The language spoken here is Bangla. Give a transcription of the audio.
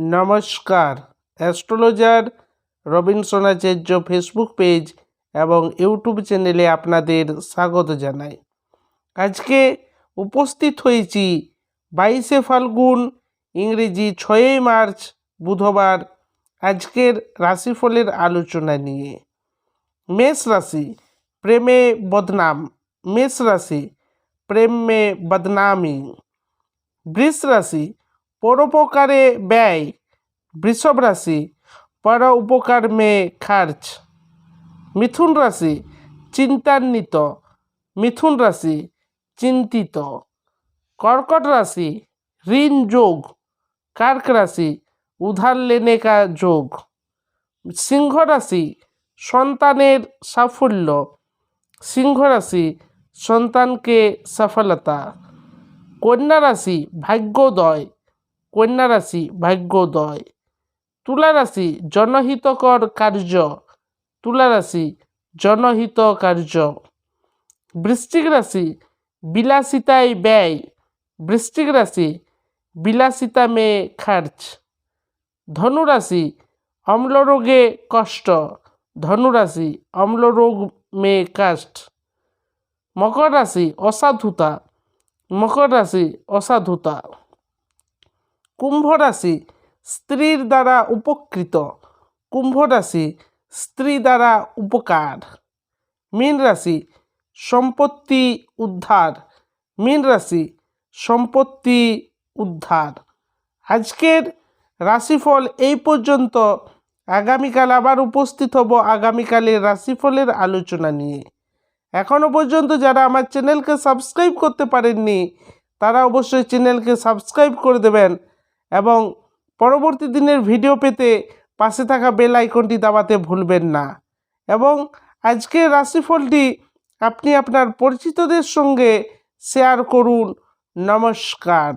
নমস্কার। Astrologer Robinson Acharya Facebook page এবং ইউটিউব চ্যানেলে আপনাদের স্বাগত জানাই। আজকে উপস্থিত হয়েছি বাইশে ফাল্গুন, ইংরেজি ছয়ই মার্চ, বুধবার, আজকের রাশিফলের আলোচনা নিয়ে। মেষ রাশি, প্রেমে বদনাম। মেষ রাশি, প্রেম বদনামি। বৃষ রাশি পরোপকারে ব্যয় বৃষভ রাশি, পর উপকার মে খার্চ। মিথুন রাশি, চিন্তান্বিত। মিথুন রাশি, চিন্তিত। কর্কট রাশি, ঋণ যোগ। কার্ক রাশি, উধার লেনে কা যোগ। সিংহ রাশি, সন্তানের সাফল্য। সিংহ রাশি, সন্তানকে সফলতা। কন্যা রাশি, ভাগ্যোদয়। কন্যা রাশি ভাগ্যোদয়। তুলা রাশি জনহিতকর কার্য তুলা রাশি জনহিত কার্য বৃশ্চিক রাশি বিলাসিতায় ব্যয়। বৃশ্চিক রাশি বিলাসিতা মে খরচ ধনুরাশি অম্লরোগে কষ্ট। ধনুরাশি অম্লরোগ মে কষ্ট। মকর রাশি অসাধুতা। মকর রাশি অসাধুতা। কুম্ভ রাশি স্ত্রীর দ্বারা উপকৃত। কুম্ভ রাশি স্ত্রী দ্বারা উপকার। মীন রাশি সম্পত্তি উদ্ধার। মীন রাশি সম্পত্তি উদ্ধার। আজকের রাশিফল এই পর্যন্ত। আগামীকাল আবার উপস্থিত হব আগামীকালের রাশিফলের আলোচনা নিয়ে। এখনও পর্যন্ত যারা আমার চ্যানেলকে সাবস্ক্রাইব করতে পারেননি, তারা অবশ্যই চ্যানেলকে সাবস্ক্রাইব করে দেবেন। এবং পরবর্তী দিনের ভিডিও পেতে পাশে থাকা বেল আইকনটি দাবাতে ভুলবেন না। এবং আজকের রাশিফলটি আপনি আপনার পরিচিতদের সঙ্গে শেয়ার করুন। নমস্কার।